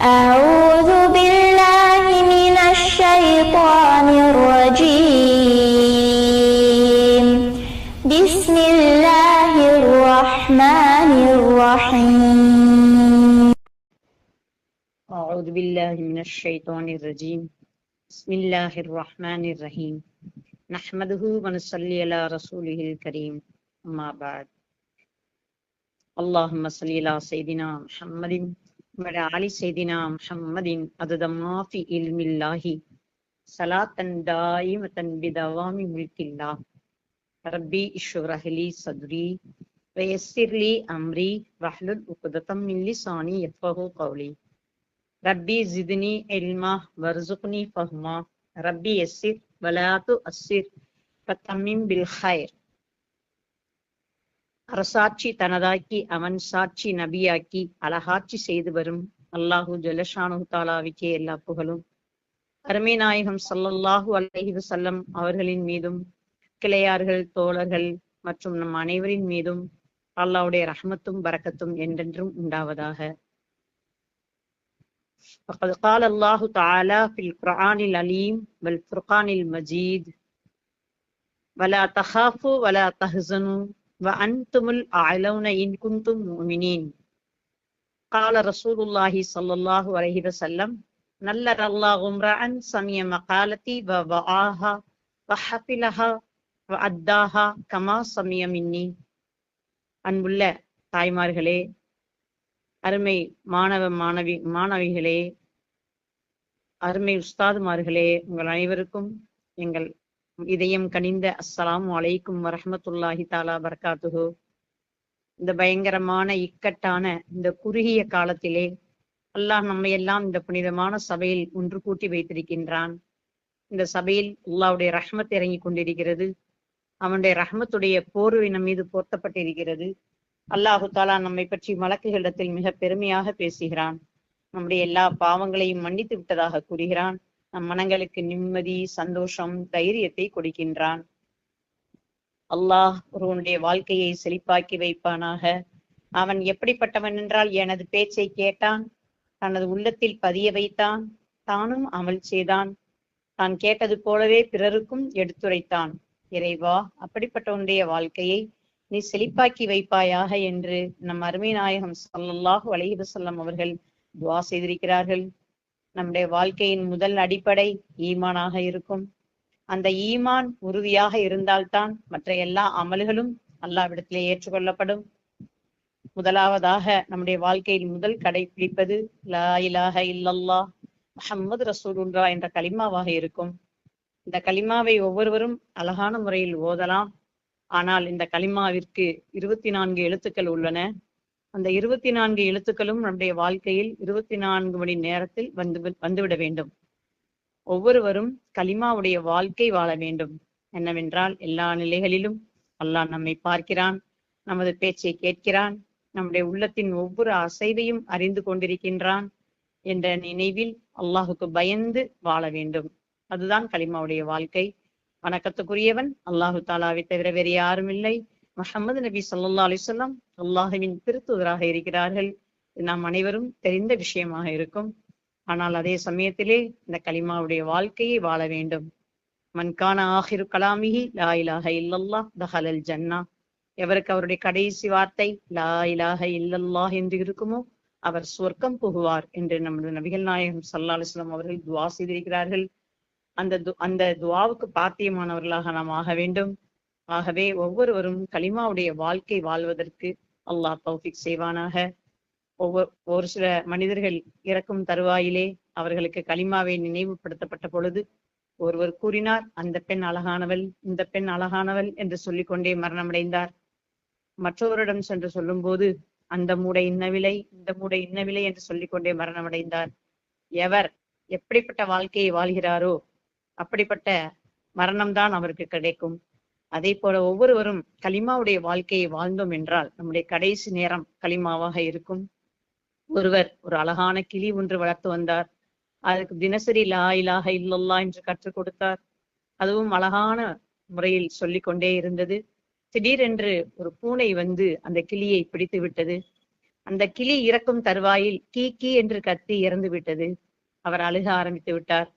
أعوذ بالله من الشيطان الرجيم. بسم الله الرحمن الرحيم. أعوذ بالله من الشيطان الرجيم. بسم الله الرحمن الرحيم. نحمده ونصلي على رسوله الكريم. أما بعد. اللهم صل على سيدنا محمد وعلى سيدنا محمد عدد ما في علم الله صلاة دائمة بدوام ملك الله ربي اشرح لي صدري ويسر لي أمري واحلل عقدة من لساني يفقه قولي ربي زدني علما وارزقني فهما ربي يسر ولا تؤسر فتمم بالخير அரசாட்சி தனதாக்கி அவன் சாட்சி நபியாக்கி அழகாட்சி செய்து வரும் அல்லாஹு ஜலஷானு தாலாவுக்கே எல்லா புகழும் அருமை நாயகம் சல்லல்லாஹு அலைஹி வஸல்லம் அவர்களின் மீதும் கிளையார்கள் தோழர்கள் மற்றும் நம் அனைவரின் மீதும் அல்லாஹ்வுடைய ரஹ்மத்தும் பரக்கத்தும் என்றென்றும் உண்டாவதாக فقد قال الله تعالى في القرآن العليم والفرقان المجيد ولا تخافوا ولا تحزنوا وأنتم الأعلون إن كنتم مؤمنين قال رسول الله صلى الله عليه وسلم نلر الله امرأ سمي مقالتي ووعاها وحفلها وأداها كما سمي مني அன்புள்ள தாய்மார்களே அருமை மாணவ மாணவி மாணவிகளே அருமை உஸ்தாதுமார்களே உங்கள் அனைவருக்கும் எங்கள் இதயம் கனிந்த அஸ்ஸலாமு வலைக்கும் வரஹ்மத்துல்லாஹி தாலா பர்காத்துஹு. இந்த பயங்கரமான இக்கட்டான இந்த குறுகிய காலத்திலே அல்லாஹ் நம்மை எல்லாம் இந்த புனிதமான சபையில் ஒன்று கூட்டி வைத்திருக்கின்றான். இந்த சபையில் அல்லாவுடைய ரஹ்மத் இறங்கி கொண்டிருக்கிறது. அவனுடைய ரஹ்மத்துடைய போர்வை நம் மீது போர்த்தப்பட்டிருக்கிறது. அல்லாஹு தாலா நம்மை பற்றி மலக்குகளிடத்தில் மிக பெருமையாக பேசுகிறான். நம்முடைய எல்லா பாவங்களையும் மன்னித்து விட்டதாக கூறுகிறான். நம் மனங்களுக்கு நிம்மதி சந்தோஷம் தைரியத்தை கொடுக்கின்றான். அல்லாஹ் ஒருவனுடைய வாழ்க்கையை செழிப்பாக்கி வைப்பானாக. அவன் எப்படிப்பட்டவன் என்றால் எனது பேச்சை கேட்டான் தனது உள்ளத்தில் பதிய வைத்தான் தானும் அமல் செய்தான். தான் கேட்டது போலவே பிறருக்கும் எடுத்துரைத்தான். இறைவா அப்படிப்பட்டவனுடைய வாழ்க்கையை நீ செழிப்பாக்கி வைப்பாயாக என்று நம் அருமை நாயகம் சல்லல்லாஹு அலைஹி வஸல்லம் அவர்கள் துவா செய்திருக்கிறார்கள். நம்முடைய வாழ்க்கையின் முதல் அடிப்படை ஈமானாக இருக்கும். அந்த ஈமான் உறுதியாக இருந்தால்தான் மற்ற எல்லா அமல்களும் அல்லாவிடத்திலே ஏற்றுக்கொள்ளப்படும். முதலாவதாக நம்முடைய வாழ்க்கையில் முதல் கடைபிடிப்பது லா இலாக இல்லல்லா முஹம்மது ரசூலுன்றா என்ற கலிமாவாக இருக்கும். இந்த கலிமாவை ஒவ்வொருவரும் அழகான முறையில் ஓதலாம். ஆனால் இந்த கலிமாவிற்கு இருபத்தி நான்கு எழுத்துக்கள் உள்ளன. அந்த இருபத்தி நான்கு எழுத்துக்களும் நம்முடைய வாழ்க்கையில் இருபத்தி நான்கு மணி நேரத்தில் வந்து வந்துவிட வேண்டும். ஒவ்வொருவரும் கலிமாவுடைய வாழ்க்கை வாழ வேண்டும். என்னவென்றால் எல்லா நிலைகளிலும் அல்லாஹ் நம்மை பார்க்கிறான் நமது பேச்சை கேட்கிறான் நம்முடைய உள்ளத்தின் ஒவ்வொரு அசைவையும் அறிந்து கொண்டிருக்கின்றான் என்ற நினைவில் அல்லாஹுக்கு பயந்து வாழ வேண்டும். அதுதான் கலிமாவுடைய வாழ்க்கை. வணக்கத்துக்குரியவன் அல்லாஹு தாலாவை தவிர வேறு யாரும் இல்லை. முகமது நபி சொல்லா அலிசல்லாம் அல்லாஹுவின் திருத்துதராக இருக்கிறார்கள். நாம் அனைவரும் தெரிந்த விஷயமாக இருக்கும். ஆனால் அதே சமயத்திலே இந்த கலிமாவுடைய வாழ்க்கையை வாழ வேண்டும். மன்கான ஆஹிரு கலாமிஹி லா இலாக இல்லல்லா தஹலல் ஜன்னா. எவருக்கு அவருடைய கடைசி வார்த்தை லா இலாக இல்லல்லா என்று இருக்குமோ அவர் சொர்க்கம் புகுவார் என்று நமது நபிகள் நாயகம் சல்லா அலிஸ்லாம் அவர்கள் துவா செய்திருக்கிறார்கள். அந்த அந்த துவாவுக்கு பாத்தியமானவர்களாக நாம் ஆக வேண்டும். ஆகவே ஒவ்வொருவரும் கலிமாவுடைய வாழ்க்கை வாழ்வதற்கு அல்லாஹ் தௌஃபிக் செய்வானாக. ஒவ்வொரு ஒரு சில மனிதர்கள் இறக்கும் தருவாயிலே அவர்களுக்கு கலிமாவை நினைவுபடுத்தப்பட்ட பொழுது ஒருவர் கூறினார் அந்த பெண் அழகானவள் இந்த பெண் அழகானவள் என்று சொல்லிக்கொண்டே மரணமடைந்தார். மற்றவரிடம் சென்று சொல்லும்போது அந்த மூடை இன்னவில்லை இந்த மூடை இன்னவில்லை என்று சொல்லிக்கொண்டே மரணமடைந்தார். எவர் எப்படிப்பட்ட வாழ்க்கையை வாழ்கிறாரோ அப்படிப்பட்ட மரணம்தான் அவருக்கு கிடைக்கும். அதே போல ஒவ்வொருவரும் கலிமாவுடைய வாழ்க்கையை வாழ்ந்தோம் என்றால் நம்முடைய கடைசி நேரம் கலிமாவாக இருக்கும். ஒருவர் ஒரு அழகான கிளி ஒன்று வளர்த்து வந்தார். அதுக்கு தினசரி லா இலாக இல்லல்லா என்று கற்றுக் கொடுத்தார். அதுவும் அழகான முறையில் சொல்லி கொண்டே இருந்தது. திடீரென்று ஒரு பூனை வந்து அந்த கிளியை பிடித்து விட்டது. அந்த கிளி இறக்கும் தருவாயில் கீ கீ என்று கத்தி இறந்து விட்டது. அவர் அழுக ஆரம்பித்து விட்டார்.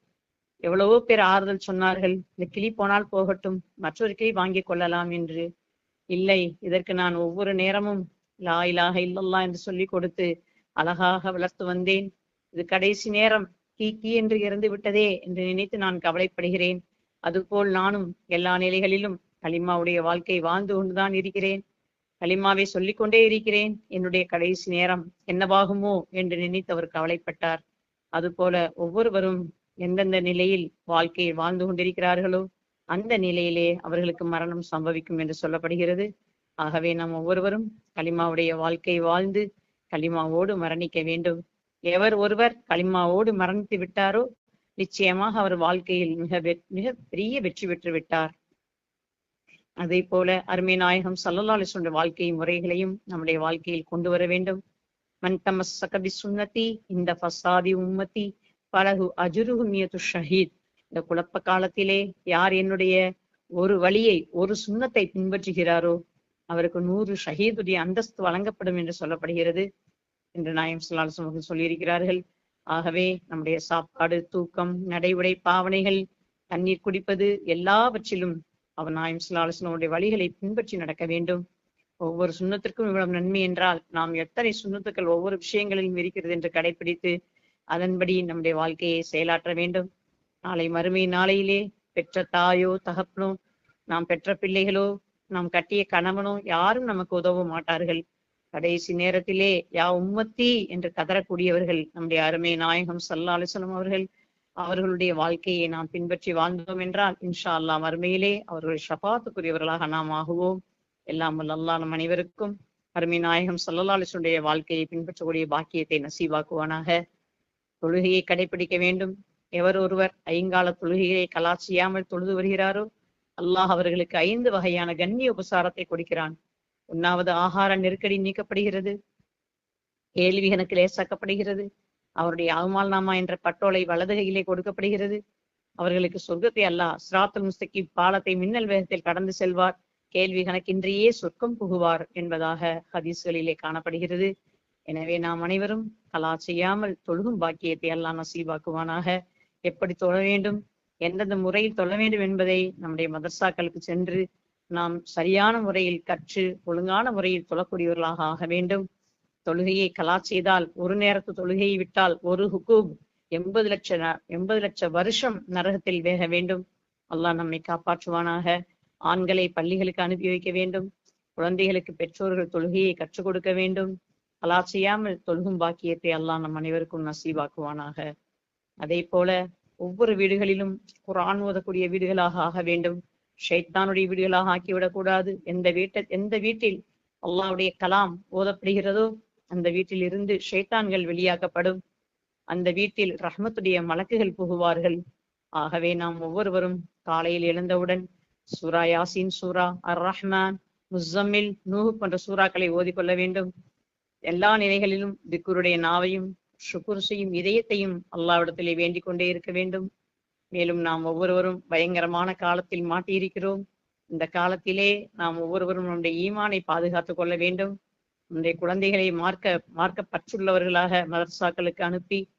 எவ்வளவோ பேர் ஆறுதல் சொன்னார்கள் இந்த கிளி போனால் போகட்டும் மற்றொரு கிளி வாங்கிக் கொள்ளலாம் என்று. இல்லை இதற்கு நான் ஒவ்வொரு நேரமும் லா இலாக இல்லல்லா என்று சொல்லி கொடுத்து அழகாக வளர்த்து வந்தேன். இது கடைசி நேரம் கீ கீ என்று இறந்து விட்டதே என்று நினைத்து நான் கவலைப்படுகிறேன். அதுபோல் நானும் எல்லா நிலைகளிலும் கலிமாவுடைய வாழ்க்கை வாழ்ந்து கொண்டுதான் இருக்கிறேன். கலிமாவை சொல்லிக் கொண்டே இருக்கிறேன். என்னுடைய கடைசி நேரம் என்னவாகுமோ என்று நினைத்து அவர் கவலைப்பட்டார். அதுபோல ஒவ்வொருவரும் எந்தெந்த நிலையில் வாழ்க்கையை வாழ்ந்து கொண்டிருக்கிறார்களோ அந்த நிலையிலே அவர்களுக்கு மரணம் சம்பவிக்கும் என்று சொல்லப்படுகிறது. ஆகவே நாம் ஒவ்வொருவரும் களிமாவுடைய வாழ்க்கை வாழ்ந்து களிமாவோடு மரணிக்க வேண்டும். எவர் ஒருவர் கலிமாவோடு மரணித்து விட்டாரோ நிச்சயமாக அவர் வாழ்க்கையில் மிக மிக பெரிய வெற்றி பெற்று விட்டார். அதே போல அருமை நாயகம் சல்லல்லாலி சொன்ன வாழ்க்கை முறைகளையும் நம்முடைய வாழ்க்கையில் கொண்டு வர வேண்டும். மன் சகபி சுண்ணத்தி இந்த ஃபசாதி உம்மத்தி பலகு அஜுருஹு ஷஹீத். இந்த குழப்ப காலத்திலே யார் என்னுடைய ஒரு வழியை ஒரு சுண்ணத்தை பின்பற்றுகிறாரோ அவருக்கு நூறு ஷஹீதுடைய அந்தஸ்து வழங்கப்படும் என்று சொல்லப்படுகிறது என்று நாயம் சொல்லாசம் சொல்லியிருக்கிறார்கள். ஆகவே நம்முடைய சாப்பாடு தூக்கம் நடைமுறை பாவனைகள் தண்ணீர் குடிப்பது எல்லாவற்றிலும் அவர் நாயம் சொல்லாசனுடைய வழிகளை பின்பற்றி நடக்க வேண்டும். ஒவ்வொரு சுண்ணத்திற்கும் இவ்வளவு நன்மை என்றால் நாம் எத்தனை சுண்ணத்துக்கள் ஒவ்வொரு விஷயங்களிலும் இருக்கிறது என்று கடைபிடித்து அதன்படி நம்முடைய வாழ்க்கையை செயலாற்ற வேண்டும். நாளை மறுமை நாளையிலே பெற்ற தாயோ தகப்பனோ நாம் பெற்ற பிள்ளைகளோ நாம் கட்டிய கணவனோ யாரும் நமக்கு உதவ மாட்டார்கள். கடைசி நேரத்திலே யா உம்மத்தி என்று கதறக்கூடியவர்கள் நம்முடைய அருமை நாயகம் சல்லாலிசலம் அவர்கள் அவர்களுடைய வாழ்க்கையை நாம் பின்பற்றி வாழ்ந்தோம் என்றால் இன்ஷா அல்லாஹ் மறுமையிலே அவர்கள் ஷபாத்துக்குரியவர்களாக நாம் ஆகுவோம். எல்லாம் அல்லா நம் அனைவருக்கும் அருமை நாயகம் சல்லல்லா வாழ்க்கையை பின்பற்றக்கூடிய பாக்கியத்தை நசீவாக்குவானாக. தொழுகையை கடைபிடிக்க வேண்டும். எவர் ஒருவர் ஐங்கால தொழுகையை கலா செய்யாமல் தொழுது வருகிறாரோ அல்லாஹ் அவர்களுக்கு ஐந்து வகையான கண்ணிய உபசாரத்தை கொடுக்கிறான். உண்ணாவது ஆகார நெருக்கடி நீக்கப்படுகிறது. கேள்வி கணக்கு லேசாக்கப்படுகிறது. அவருடைய அவுமால் நாமா என்ற பட்டோலை வலதுகையிலே கொடுக்கப்படுகிறது. அவர்களுக்கு சொர்க்கத்தை அல்லாஹ் சிராத்துல் முஸ்தகி பாலத்தை மின்னல் வேகத்தில் கடந்து செல்வார். கேள்வி கணக்கின்றியே சொர்க்கம் புகுவார் என்பதாக ஹதீஸ்களிலே காணப்படுகிறது. எனவே நாம் அனைவரும் கலா செய்யாமல் தொழுகும் பாக்கியத்தை எல்லாம் நசீவாக்குவானாக எப்படி தொழ வேண்டும்? எந்தெந்த முறையில் தொழ வேண்டும் என்பதை நம்முடைய மதர்சாக்களுக்கு சென்று நாம் சரியான முறையில் கற்று ஒழுங்கான முறையில் தொழக்கூடியவர்களாக ஆக வேண்டும். தொழுகையை கலா செய்தால் ஒரு நேரத்து தொழுகையை விட்டால் ஒரு ஹுக்கூப் எண்பது லட்ச எண்பது லட்ச வருஷம் நரகத்தில் வேக வேண்டும். அல்லாஹ் நம்மை காப்பாற்றுவானாக. ஆண்களை பள்ளிகளுக்கு அனுப்பி வைக்க வேண்டும். குழந்தைகளுக்கு பெற்றோர்கள் தொழுகையை கற்றுக் கொடுக்க வேண்டும். கலா செய்யாமல் தொழுகும் பாக்கியத்தை அல்லாஹ் நம் அனைவருக்கும் நசீவாக்குவானாக அதே போல ஒவ்வொரு வீடுகளிலும் குரான் ஓதக்கூடிய வீடுகளாக ஆக வேண்டும். ஷைத்தானுடைய வீடுகளாக ஆக்கிவிடக் கூடாது. எந்த வீட்டை எந்த வீட்டில் அல்லாவுடைய கலாம் ஓதப்படுகிறதோ அந்த வீட்டில் இருந்து ஷைத்தான்கள் வெளியாக்கப்படும். அந்த வீட்டில் ரஹ்மத்துடைய மலக்குகள் புகுவார்கள். ஆகவே நாம் ஒவ்வொருவரும் காலையில் எழுந்தவுடன் சூரா யாசின் சூரா அர் ரஹ்மான் முஸ்ஸமில் நூஹு போன்ற சூறாக்களை ஓதிக்கொள்ள வேண்டும். எல்லா நிலைகளிலும் திக்குருடைய நாவையும் ஷுக்குர் செய்யும் இதயத்தையும் அல்லாவிடத்திலே வேண்டிக் கொண்டே இருக்க வேண்டும். மேலும் நாம் ஒவ்வொருவரும் பயங்கரமான காலத்தில் மாட்டியிருக்கிறோம். இந்த காலத்திலே நாம் ஒவ்வொருவரும் நம்முடைய ஈமானை பாதுகாத்துக் கொள்ள வேண்டும். நம்முடைய குழந்தைகளை மார்க்க மார்க்க பற்றுள்ளவர்களாக மதர்சாக்களுக்கு அனுப்பி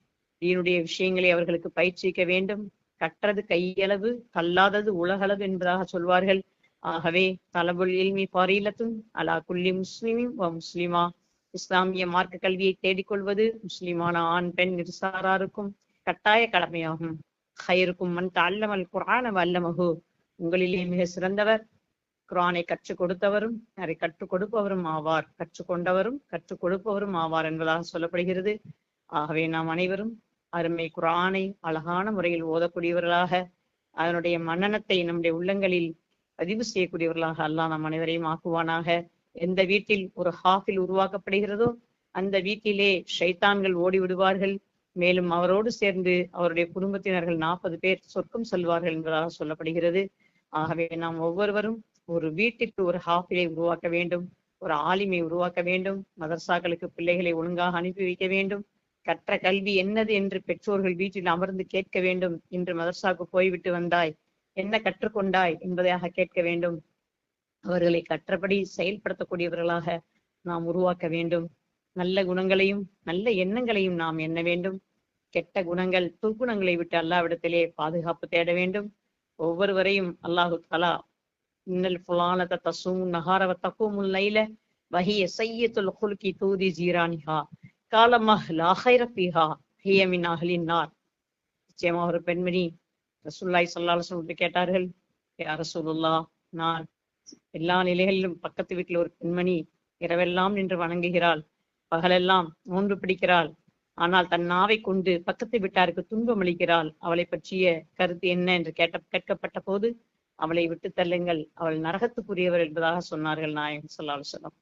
தீனுடைய விஷயங்களை அவர்களுக்கு பயிற்சிக்க வேண்டும். கற்றது கையளவு கல்லாதது உலகளவு என்பதாக சொல்வார்கள். ஆகவே தலபுல் இல்மி பாரீலத்துன் அலா குல்லி முஸ்லிமும் முஸ்லிமா. இஸ்லாமிய மார்க்க கல்வியை தேடிக்கொள்வது முஸ்லிமான ஆண் பெண் இருசாராருக்கும் கட்டாய கடமையாகும். ஹயருக்கும் மண் தல்லமல் குரான வல்லமகு உங்களிலே மிக சிறந்தவர். குரானை கற்றுக் கொடுத்தவரும் அதை கற்றுக் கொடுப்பவரும் ஆவார். கற்றுக்கொண்டவரும் கற்றுக் கொடுப்பவரும் ஆவார் என்பதாக சொல்லப்படுகிறது. ஆகவே நாம் அனைவரும் அருமை குரானை அழகான முறையில் ஓதக்கூடியவர்களாக அதனுடைய மன்னனத்தை நம்முடைய உள்ளங்களில் பதிவு செய்யக்கூடியவர்களாக அல்லாஹ் நம் அனைவரையும் ஆக்குவானாக. எந்த வீட்டில் ஒரு ஹாஃபில் உருவாக்கப்படுகிறதோ அந்த வீட்டிலே ஷைத்தான்கள் ஓடி விடுவார்கள் மேலும் அவரோடு சேர்ந்து அவருடைய குடும்பத்தினர்கள் நாற்பது பேர் சொர்க்கம் செல்வார்கள் என்பதாக சொல்லப்படுகிறது. ஆகவே நாம் ஒவ்வொருவரும் ஒரு வீட்டிற்கு ஒரு ஹாஃபிலை உருவாக்க வேண்டும் ஒரு ஆலிமை உருவாக்க வேண்டும் மதர்சாக்களுக்கு பிள்ளைகளை ஒழுங்காக அனுப்பி வைக்க வேண்டும் கற்ற கல்வி என்னது என்று பெற்றோர்கள் வீட்டில் அமர்ந்து கேட்க வேண்டும் இன்று மதர்சாக்கு போய்விட்டு வந்தாய் என்ன கற்றுக்கொண்டாய் என்பதையாக கேட்க வேண்டும். அவர்களை கற்றபடி செயல்படுத்தக்கூடியவர்களாக நாம் உருவாக்க வேண்டும். நல்ல குணங்களையும் நல்ல எண்ணங்களையும் நாம் எண்ண வேண்டும். கெட்ட குணங்கள் துர்க்குணங்களை விட்டு அல்லாவிடத்திலே பாதுகாப்பு தேட வேண்டும். ஒவ்வொருவரையும் அல்லாஹு தலா இன்னல் புலானத தசும் நகாரவ தக்குமுல் லைல வஹிய சையத்துல் குல்கி தூதி ஜீரானிஹா. காலமஹ் லாஹைர பிஹா அகலின்னார் நிச்சயமாக நார். நிச்சயமா ஒரு பெண்மணி ரசூல்லாய் சல்லாஹ் கேட்டார்கள் யா ரசூலுல்லா நான் எல்லா நிலைகளிலும் பக்கத்து வீட்டில் ஒரு பெண்மணி இரவெல்லாம் நின்று வணங்குகிறாள். பகலெல்லாம் நோன்பு பிடிக்கிறாள். ஆனால் தன் நாவை கொண்டு பக்கத்து வீட்டாருக்கு துன்பம் அளிக்கிறாள். அவளை பற்றிய கருத்து என்ன என்று கேட்ட கேட்கப்பட்ட போது அவளை விட்டு தள்ளுங்கள். அவள் நரகத்துக்குரியவர் என்பதாக சொன்னார்கள் நாயகம் சொல்லால்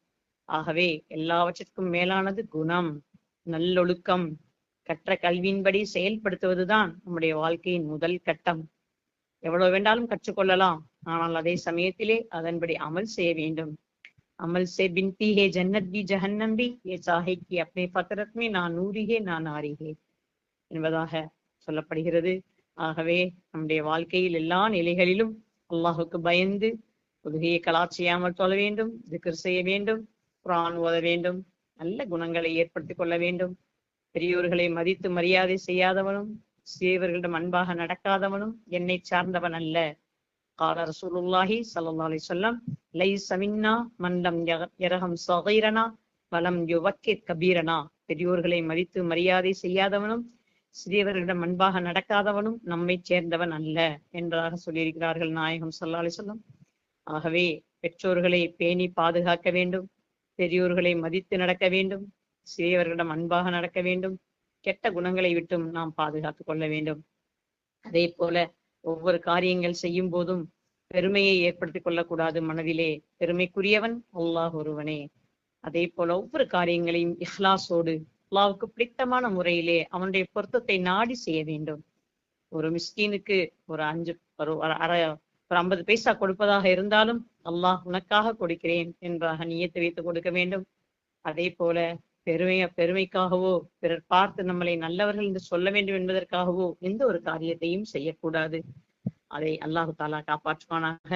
ஆகவே எல்லாவற்றிற்கும் மேலானது குணம் நல்லொழுக்கம். கற்ற கல்வியின்படி செயல்படுத்துவதுதான் நம்முடைய வாழ்க்கையின் முதல் கட்டம். எவ்வளவு வேண்டாலும் கற்றுக்கொள்ளலாம். ஆனால் அதே சமயத்திலே அதன்படி அமல் செய்ய வேண்டும். அமல் செய் பின்தி ஹே ஜன்னத் பி ஜஹன்னம் பி. சாஹிக்கி அப்னே பத்திரத்மே நான் நூறிகே நான் ஆரிகே என்பதாக சொல்லப்படுகிறது. ஆகவே நம்முடைய வாழ்க்கையில் எல்லா நிலைகளிலும் அல்லாஹுக்கு பயந்து புதுகையை கலா செய்யாமல் தொழ வேண்டும் திக்கர் செய்ய வேண்டும் குரான் ஓத வேண்டும் நல்ல குணங்களை ஏற்படுத்திக் கொள்ள வேண்டும். பெரியோர்களை மதித்து மரியாதை செய்யாதவனும் சேவர்களிடம் அன்பாக நடக்காதவனும் என்னை சார்ந்தவன் அல்ல. قال رسول الله صلى الله عليه وسلم ليس منا من لم يرحم صغيرنا ولم يوكر كبيرنا பெரியோர்களை மதித்து மரியாதை செய்யாதவனும் சிறியவர்களிடம் அன்பாக நடக்காதவனும் நம்மை சேர்ந்தவன் அல்ல என்பதாக சொல்லியிருக்கிறார்கள் நாயகம் சல்லா சொல்லம் ஆகவே பெற்றோர்களை பேணி பாதுகாக்க வேண்டும் பெரியோர்களை மதித்து நடக்க வேண்டும் சிறியவர்களிடம் அன்பாக நடக்க வேண்டும் கெட்ட குணங்களை விட்டும் நாம் பாதுகாத்துக் கொள்ள வேண்டும் அதே போல ஒவ்வொரு காரியங்கள் செய்யும் போதும் பெருமையை ஏற்படுத்திக் கொள்ளக்கூடாது மனதிலே. பெருமைக்குரியவன் அல்லாஹ் ஒருவனே. அதே போல ஒவ்வொரு காரியங்களையும் இஹ்லாஸோடு அல்லாவுக்கு பிடித்தமான முறையிலே அவனுடைய பொருத்தத்தை நாடி செய்ய வேண்டும். ஒரு மிஸ்கீனுக்கு ஒரு அஞ்சு ஒரு அரை ஒரு ஐம்பது பைசா கொடுப்பதாக இருந்தாலும் அல்லாஹ் உனக்காக கொடுக்கிறேன் என்றாக நியத்து வைத்து கொடுக்க வேண்டும். அதே போல பெருமைய பெருமைக்காகவோ பிறர் பார்த்து நம்மளை நல்லவர்கள் என்று சொல்ல வேண்டும் என்பதற்காகவோ எந்த ஒரு காரியத்தையும் செய்யக்கூடாது. அதை அல்லாஹு தாலா காப்பாற்றுவானாக.